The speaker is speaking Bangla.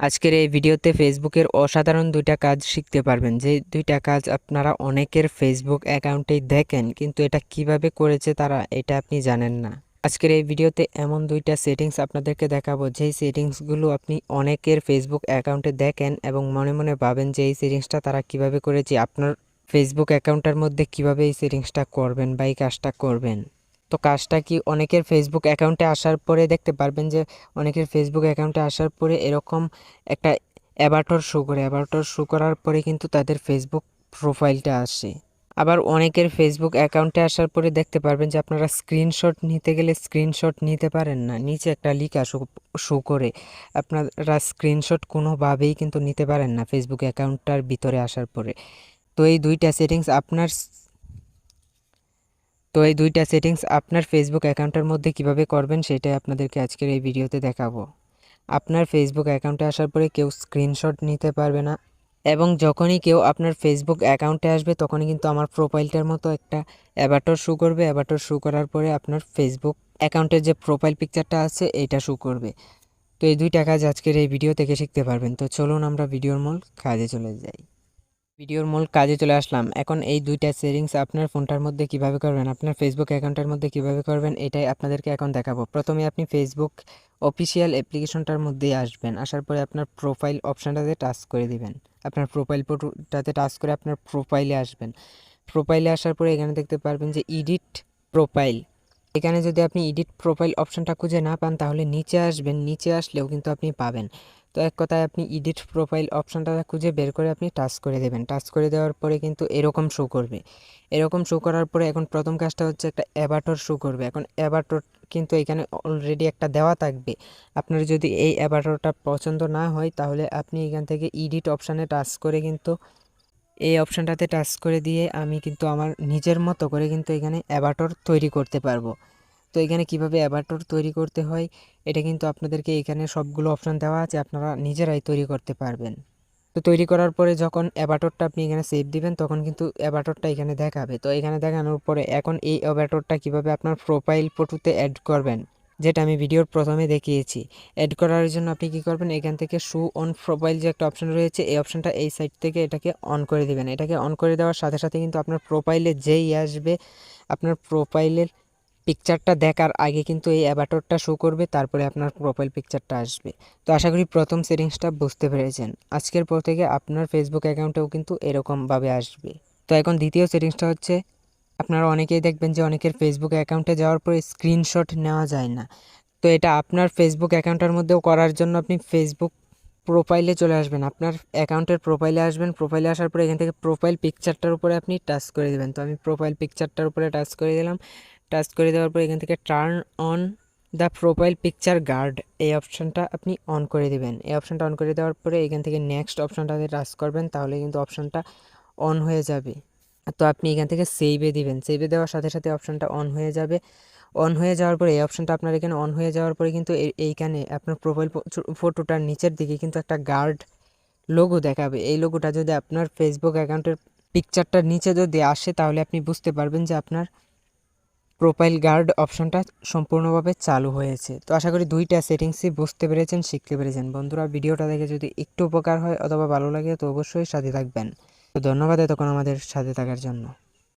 আজকের এই ভিডিওতে ফেসবুকের অসাধারণ দুইটা কাজ শিখতে পারবেন। যে দুইটা কাজ আপনারা অনেকের ফেসবুক অ্যাকাউন্টেই দেখেন, কিন্তু এটা কীভাবে করেছে তারা এটা আপনি জানেন না। আজকের এই ভিডিওতে এমন দুইটা সেটিংস আপনাদেরকে দেখাবো, যেই সেটিংসগুলো আপনি অনেকের ফেসবুক অ্যাকাউন্টে দেখেন এবং মনে মনে ভাবেন যে এই সেটিংসটা তারা কীভাবে করেছে, আপনার ফেসবুক অ্যাকাউন্টের মধ্যে কীভাবে এই সেটিংসটা করবেন বা এই কাজটা করবেন। তো কাজটা কি অনেকের ফেসবুক অ্যাকাউন্টে আসার পরে দেখতে পারবেন যে অনেকের ফেসবুক অ্যাকাউন্টে আসার পরে এরকম একটা অ্যাবাটর শো করে। অ্যাবাটর শো করার পরে কিন্তু তাদের ফেসবুক প্রোফাইলটা আসে। আবার অনেকের ফেসবুক অ্যাকাউন্টে আসার পরে দেখতে পারবেন যে আপনারা স্ক্রিনশট নিতে গেলে স্ক্রিনশট নিতে পারেন না। নিচে একটা লিখা শো করে। আপনারা স্ক্রিনশট কোনোভাবেই কিন্তু নিতে পারেন না ফেসবুক অ্যাকাউন্টটার ভিতরে আসার পরে। তো এই দুইটা সেটিংস আপনার তো এই দুইটা সেটিংস আপনার ফেসবুক অ্যাকাউন্টের মধ্যে কীভাবে করবেন সেটাই আপনাদেরকে আজকের এই ভিডিওতে দেখাবো। আপনার ফেসবুক অ্যাকাউন্টে আসার পরে কেউ স্ক্রিনশট নিতে পারবে না এবং যখনই কেউ আপনার ফেসবুক অ্যাকাউন্টে আসবে তখনই কিন্তু আমার প্রোফাইলটার মতো একটা অ্যাবাটর শু করবে। অ্যাবাটর শু করার পরে আপনার ফেসবুক অ্যাকাউন্টের যে প্রোফাইল পিকচারটা আছে এইটা শু করবে। তো এই দুইটা কাজ আজকের এই ভিডিও থেকে শিখতে পারবেন। তো চলুন আমরা ভিডিওর মূল কাজে চলে যাই। ভিডিওর মূল কাজে চলে আসলাম। এখন এই দুইটা সেটিংস আপনার ফোনটার মধ্যে কীভাবে করবেন, আপনার ফেসবুক অ্যাকাউন্টের মধ্যে কীভাবে করবেন, এটাই আপনাদেরকে এখন দেখাবো। প্রথমে আপনি ফেসবুক অফিসিয়াল অ্যাপ্লিকেশনটার মধ্যে আসবেন। আসার পরে আপনার প্রোফাইল অপশানটাতে টাচ করে দিবেন। আপনার প্রোফাইল ফটোটাতে টাচ করে আপনার প্রোফাইলে আসবেন। প্রোফাইলে আসার পরে এখানে দেখতে পারবেন যে এডিট প্রোফাইল এখানে যদি আপনি এডিট প্রোফাইল অপশানটা খুঁজে না পান, তাহলে নিচে আসবেন। নিচে আসলেও কিন্তু আপনি পাবেন। তো এক কথায় আপনি এডিট প্রোফাইল অপশানটা খুঁজে বের করে আপনি টাচ করে দেবেন। টাচ করে দেওয়ার পরে কিন্তু এরকম শো করবে। এরকম শো করার পরে এখন প্রথম কাজটা হচ্ছে একটা অ্যাবাটর শো করবে। এখন অ্যাবাটর কিন্তু এখানে অলরেডি একটা দেওয়া থাকবে। আপনার যদি এই অ্যাবাটরটা পছন্দ না হয়, তাহলে আপনি এখান থেকে এডিট অপশানে টাচ করে কিন্তু এই অপশানটাতে টাচ করে দিয়ে আমি কিন্তু আমার নিজের মতো করে কিন্তু এখানে অ্যাবাটর তৈরি করতে পারব। তো এখানে কীভাবে অ্যাবাটর তৈরি করতে হয়, এটা কিন্তু আপনাদেরকে এখানে সবগুলো অপশান দেওয়া আছে, আপনারা নিজেরাই তৈরি করতে পারবেন। তো তৈরি করার পরে যখন অ্যাবাটরটা আপনি এখানে সেভ দিবেন, তখন কিন্তু অ্যাবাটরটা এখানে দেখাবে। তো এখানে দেখানোর পরে এখন এই অ্যাবাটরটা কীভাবে আপনার প্রোফাইল ফটোতে অ্যাড করবেন, যেটা আমি ভিডিওর প্রথমে দেখিয়েছি। অ্যাড করার জন্য আপনি কি করবেন, এখান থেকে শু অন প্রোফাইল যে একটা অপশন রয়েছে, এই অপশনটা এই সাইড থেকে এটাকে অন করে দিবেন। এটাকে অন করে দেওয়ার সাথে সাথে কিন্তু আপনার প্রোফাইলে যেই আসবে, আপনার প্রোফাইলের পিকচারটা দেখার আগে কিন্তু এই অ্যাবাটরটা শো করবে, তারপরে আপনার প্রোফাইল পিকচারটা আসবে। তো আশা করি প্রথম সেটিংসটা বুঝতে পেরেছেন। আজকের পর থেকে আপনার ফেসবুক অ্যাকাউন্টেও কিন্তু এরকমভাবে আসবে। তো এখন দ্বিতীয় সেটিংসটা হচ্ছে, আপনারা অনেকেই দেখবেন যে অনেকের ফেসবুক অ্যাকাউন্টে যাওয়ার পরে স্ক্রিনশট নেওয়া যায় না। তো এটা আপনার ফেসবুক অ্যাকাউন্টের মধ্যেও করার জন্য আপনি ফেসবুক প্রোফাইলে চলে আসবেন। আপনার অ্যাকাউন্টের প্রোফাইলে আসবেন প্রোফাইলে আসার পরে এখান থেকে প্রোফাইল পিকচারটার উপরে আপনি টাচ করে দেবেন। তো আমি প্রোফাইল পিকচারটার উপরে টাচ করে দিলাম। টাচ করে দেওয়ার পর এখান থেকে turn on the profile picture guard এই অপশানটা আপনি অন করে দেবেন। এই অপশানটা অন করে দেওয়ার পরে এখান থেকে নেক্সট অপশানটাতে টাচ করবেন, তাহলে কিন্তু অপশানটা অন হয়ে যাবে। তো আপনি এখান থেকে সেভে দিবেন। সেভে দেওয়ার সাথে সাথে অপশানটা অন হয়ে যাবে। অন হয়ে যাওয়ার পরে এই অপশানটা আপনার এখানে অন হয়ে যাওয়ার পরে কিন্তু এইখানে আপনার প্রোফাইল ফটোটার নিচের দিকে কিন্তু একটা গার্ড লোগো দেখাবে। এই লোগোটা যদি আপনার ফেসবুক অ্যাকাউন্টের পিকচারটার নিচে যদি আসে, তাহলে আপনি বুঝতে পারবেন যে আপনার প্রোফাইল গার্ড অপশনটা সম্পূর্ণভাবে চালু হয়েছে। তো আশা করি দুইটা সেটিংসই বুঝতে পেরেছেন, শিখতে পেরেছেন। বন্ধুরা, ভিডিওটা দেখে যদি একটু উপকার হয় অথবা ভালো লাগে, তো অবশ্যই সাথে থাকবেন। তো ধন্যবাদ এতক্ষণ আমাদের সাথে থাকার জন্য।